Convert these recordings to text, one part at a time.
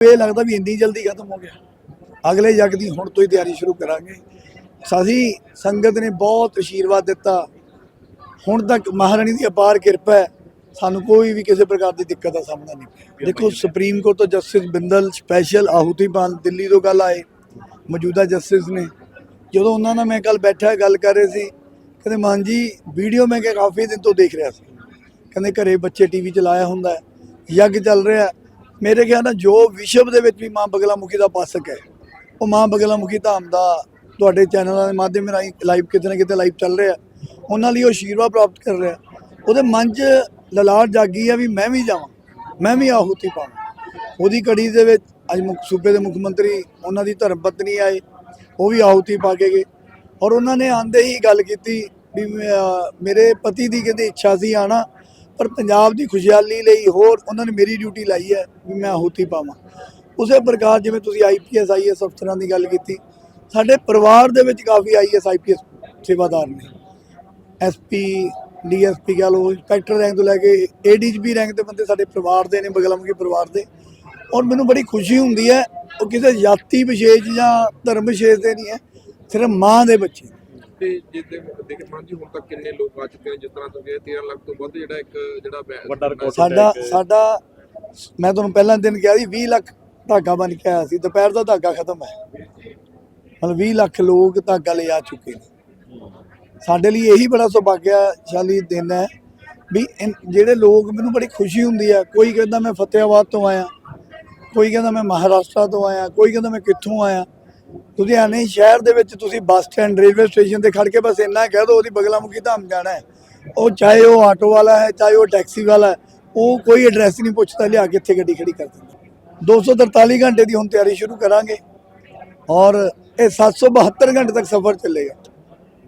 ਇਹ ਲੱਗਦਾ ਵੀ ਇੰਨੀ ਜਲਦੀ ਖਤਮ ਹੋ ਗਿਆ। ਅਗਲੇ ਯੱਗ ਦੀ ਹੁਣ ਤੋਂ ਹੀ ਤਿਆਰੀ ਸ਼ੁਰੂ ਕਰਾਂਗੇ। ਸਾਡੀ ਸੰਗਤ ਨੇ ਬਹੁਤ ਆਸ਼ੀਰਵਾਦ ਦਿੱਤਾ। ਹੁਣ ਤੱਕ ਮਹਾਰਾਣੀ ਦੀ ਅਪਾਰ ਕਿਰਪਾ ਹੈ। ਸਾਨੂੰ ਕੋਈ ਵੀ ਕਿਸੇ ਪ੍ਰਕਾਰ ਦੀ ਦਿੱਕਤ ਦਾ ਸਾਹਮਣਾ ਨਹੀਂ ਦੇਖੋ ਸੁਪਰੀਮ ਕੋਰਟ ਤੋਂ ਜਸਟਿਸ ਬਿੰਦਲ ਸਪੈਸ਼ਲ ਆਹੂਤੀ ਪਾਲ ਦਿੱਲੀ ਤੋਂ ਗੱਲ ਆਏ। ਮੌਜੂਦਾ ਜਸਟਿਸ ਨੇ। ਜਦੋਂ ਉਹਨਾਂ ਨਾਲ ਮੈਂ ਕੱਲ ਬੈਠਾ ਗੱਲ ਕਰ ਰਹੇ ਸੀ ਕਹਿੰਦੇ ਮਾਨ ਜੀ ਵੀਡੀਓ ਮੈਂ ਕਾਫੀ ਦਿਨ ਤੋਂ ਦੇਖ ਰਿਹਾ ਸੀ। ਕਹਿੰਦੇ ਘਰੇ ਬੱਚੇ ਟੀਵੀ ਚਲਾਇਆ ਹੁੰਦਾ ਹੈ। ਯੱਗ ਚੱਲ ਰਿਹਾ। ਮੇਰੇ ਖਿਆਲ ਨਾਲ ਜੋ ਵਿਸ਼ਵ ਦੇ ਵਿੱਚ ਵੀ ਮਾਂ ਬਗਲਾਮੁਖੀ ਦਾ ਪਾਸਕ ਹੈ, ਉਹ ਮਾਂ ਬਗਲਾਮੁਖੀ ਧਾਮ ਦਾ ਤੁਹਾਡੇ ਚੈਨਲਾਂ ਦੇ ਮਾਧਿਅਮ ਰਾਹੀਂ ਲਾਈਵ ਕਿਤੇ ਨਾ ਕਿਤੇ ਲਾਈਵ ਚੱਲ ਰਿਹਾ। ਉਹਨਾਂ ਲਈ ਉਹ ਆਸ਼ੀਰਵਾਦ ਪ੍ਰਾਪਤ ਕਰ ਰਿਹਾ। ਉਹਦੇ ਮਨ 'ਚ ਲਲਾਟ ਜਾਗੀ ਆ ਵੀ ਮੈਂ ਵੀ ਜਾਵਾਂ, ਮੈਂ ਵੀ ਆਹੂਤੀ ਪਾਵਾਂ। ਉਹਦੀ ਕੜੀ ਦੇ ਵਿੱਚ ਅੱਜ ਮੁੱਖ ਸੂਬੇ ਦੇ ਮੁੱਖ ਮੰਤਰੀ ਉਹਨਾਂ ਦੀ ਧਰਮ ਪਤਨੀ ਆਏ, ਉਹ ਵੀ ਆਹੂਤੀ ਪਾ ਕੇ ਗਏ। ਔਰ ਉਹਨਾਂ ਨੇ ਆਂਦੇ ਹੀ ਗੱਲ ਕੀਤੀ ਵੀ ਮੇਰੇ ਪਤੀ ਦੀ ਕਹਿੰਦੇ ਇੱਛਾ ਸੀ ਆਣਾ ਪਰ ਪੰਜਾਬ ਦੀ ਖੁਸ਼ਹਾਲੀ ਲਈ ਹੋਰ ਉਹਨਾਂ ਨੇ ਮੇਰੀ ਡਿਊਟੀ ਲਾਈ ਹੈ ਵੀ ਮੈਂ ਹੋਤੀ ਪਾਵਾਂ। ਉਸੇ ਪ੍ਰਕਾਰ ਜਿਵੇਂ ਤੁਸੀਂ ਆਈਪੀਐਸ ਆਈਐਸ ਅਫਸਰਾਂ ਦੀ ਗੱਲ ਕੀਤੀ, ਸਾਡੇ ਪਰਿਵਾਰ ਦੇ ਵਿੱਚ ਕਾਫੀ ਆਈਐਸ ਆਈਪੀਐਸ ਸੇਵਾਦਾਰ ਨੇ। ਐਸਪੀ ਡੀਐਸਪੀ ਕਹ ਲਓ ਇੰਸਪੈਕਟਰ ਰੈਂਕ ਤੋਂ ਲੈ ਕੇ ਏਡੀਜੀਪੀ ਰੈਂਕ ਦੇ ਬੰਦੇ ਸਾਡੇ ਪਰਿਵਾਰ ਦੇ ਨੇ ਬਗਲਾਮੁਖੀ ਪਰਿਵਾਰ ਦੇ। ਔਰ ਮੈਨੂੰ ਬੜੀ ਖੁਸ਼ੀ ਹੁੰਦੀ ਹੈ, ਉਹ ਕਿਸੇ ਜਾਤੀ ਵਿਸ਼ੇਸ਼ ਜਾਂ ਧਰਮ ਵਿਸ਼ੇਸ਼ ਦੇ ਨਹੀਂ ਹੈ, ਸਿਰਫ ਮਾਂ ਦੇ ਬੱਚੇ ਤੇ ਜਿੱਦੇ ਦੇਖ ਮਾਨ ਜੀ ਹੁਣ ਤੱਕ ਕਿੰਨੇ ਲੋਕ ਆ ਚੁੱਕੇ ਨੇ ਜਿਸ ਤਰ੍ਹਾਂ ਤੁਸੀਂ 13 ਲੱਖ ਤੋਂ ਵੱਧ ਜਿਹੜਾ ਇੱਕ ਜਿਹੜਾ ਵੱਡਾ ਸਾਡਾ। ਸਾਡਾ ਮੈਂ ਤੁਹਾਨੂੰ ਪਹਿਲਾਂ ਦਿਨ ਕਿਹਾ ਸੀ 20 ਲੱਖ ਧਾਗਾ ਬਣ ਕੇ ਆਇਆ ਸੀ ਦੁਪਹਿਰ ਦਾ ਧਾਗਾ ਖਤਮ ਹੈ ਮਤਲਬ 20 ਲੱਖ ਲੋਕ ਧਾਗਾ ਲੈ ਆ ਚੁੱਕੇ ਨੇ ਸਾਡੇ ਲਈ ਇਹੀ ਬੜਾ ਸੁਭਾਗਿਆਸ਼ਾਲੀ ਦਿਨ ਹੈ ਵੀ ਜਿਹੜੇ ਲੋਕ ਮੈਨੂੰ ਬੜੀ ਖੁਸ਼ੀ ਹੁੰਦੀ ਹੈ ਕੋਈ ਕਹਿੰਦਾ ਮੈਂ ਫਤਿਆਬਾਦ ਤੋਂ ਆਇਆ ਕੋਈ ਕਹਿੰਦਾ ਮੈਂ ਮਹਾਰਾਸ਼ਟਰ ਤੋਂ ਆਇਆ ਕੋਈ ਕਹਿੰਦਾ ਮੈਂ ਕਿੱਥੋਂ ਆਇਆ ਤੁਸੀਂ ਲੁਧਿਆਣੇ ਸ਼ਹਿਰ ਦੇ ਵਿੱਚ ਤੁਸੀਂ ਬੱਸ ਸਟੈਂਡ, ਰੇਲਵੇ ਸਟੇਸ਼ਨ ਤੇ ਖੜ ਕੇ ਬਸ ਇੰਨਾ ਕਹਿ ਦਿਓ ਉਹਦੀ ਬਗਲਾਮੁਖੀ ਧਾਮ ਜਾਣਾ ਹੈ। ਉਹ ਚਾਹੇ ਉਹ ਆਟੋ ਵਾਲਾ ਹੈ, ਚਾਹੇ ਉਹ ਟੈਕਸੀ ਵਾਲਾ ਉਹ ਕੋਈ ਐਡਰੈਸ ਨਹੀਂ ਪੁੱਛਦਾ, ਲਿਆ ਕੇ ਇੱਥੇ ਗੱਡੀ ਖੜੀ ਕਰ ਦਿੰਦਾ। 243 ਘੰਟੇ ਦੀ ਹੁਣ ਤਿਆਰੀ ਸ਼ੁਰੂ ਕਰਾਂਗੇ ਔਰ ਇਹ 772 ਘੰਟੇ ਤੱਕ ਸਫ਼ਰ ਚੱਲੇਗਾ।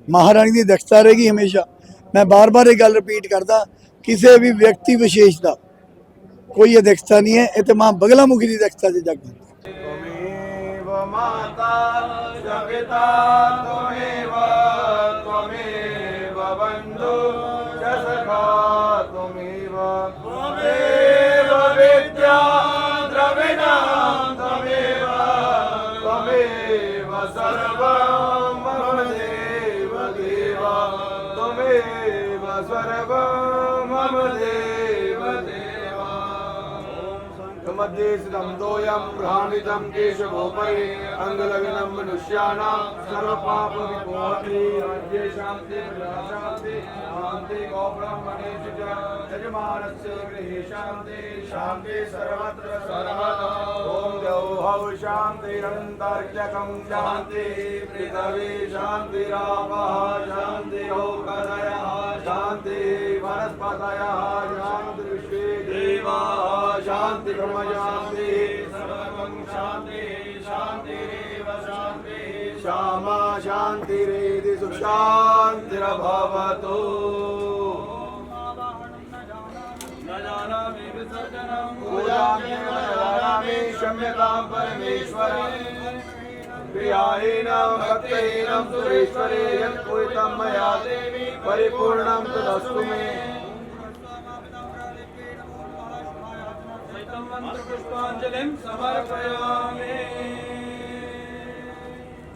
ਮਹਾਰਾਣੀ ਦੀ ਦਖਸ਼ਤਾ ਰਹੇਗੀ ਹਮੇਸ਼ਾ। ਮੈਂ ਬਾਰ-ਬਾਰ ਇਹ ਗੱਲ ਰਿਪੀਟ ਕਰਦਾ, ਕਿਸੇ ਵੀ ਵਿਅਕਤੀ ਵਿਸ਼ੇਸ਼ ਦਾ ਕੋਈ ਇਹ ਦਖਤਾ ਨਹੀਂ ਹੈ, ਇਹ ਤੇ ਮਾਂ ਬਗਲਾਮੁਖੀ ਦੀ ਦਖਸ਼ਤਾ 'ਚ ਜਗ ਜਾਂਦਾ माता च पिता त्वमेव त्वमेव बन्धु च सखा त्वमेव त्वमेव विद्या द्रविणा त्वमेव त्वमेव सर्वं मम देव देवा त्वमेव सर्वं मम देव देवा मध्ये सिदं दोयं भ्राणितं केशवोपरि अङ्गलग्नं मनुष्याणां सर्वपापविमोचने राज्ये शान्ति प्रजा शान्ति शान्ति गोब्राह्मणेषु च यजमानस्य गृहे शान्ति शान्ति सर्वत्र सर्वदा ॐ द्यौः शान्तिरन्तर्जकं शान्ति पृथिवी शान्तिरापः शान्तिरोगदयः शान्ति वनस्पतयः शान्ति विश्वे देवाः शान्ति ब्रह्म शान्ति सर्वं शान्ति शान्तिरेव शान्ति श्यामा शान्तिरेधि सुशान्तिरभवतु पूजामि वरदामि क्षम्यतां परमेश्वरे प्रियाहीनं भक्तहीनं सुरेश्वरे यत्कृतं मया देवी परिपूर्णं तदस्तु मे पुष्पाञ्जलिं समर्पयामि